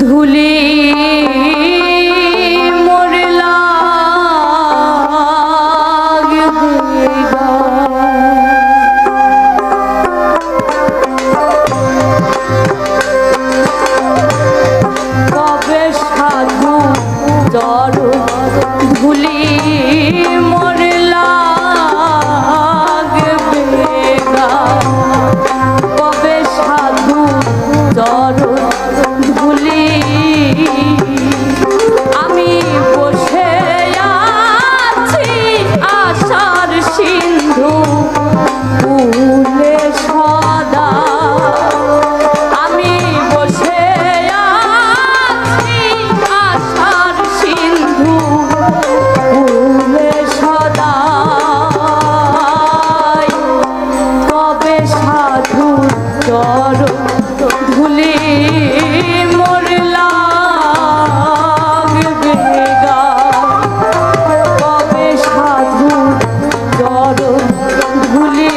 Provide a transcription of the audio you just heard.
ধুলি সাধু জর ভুলি ভুলি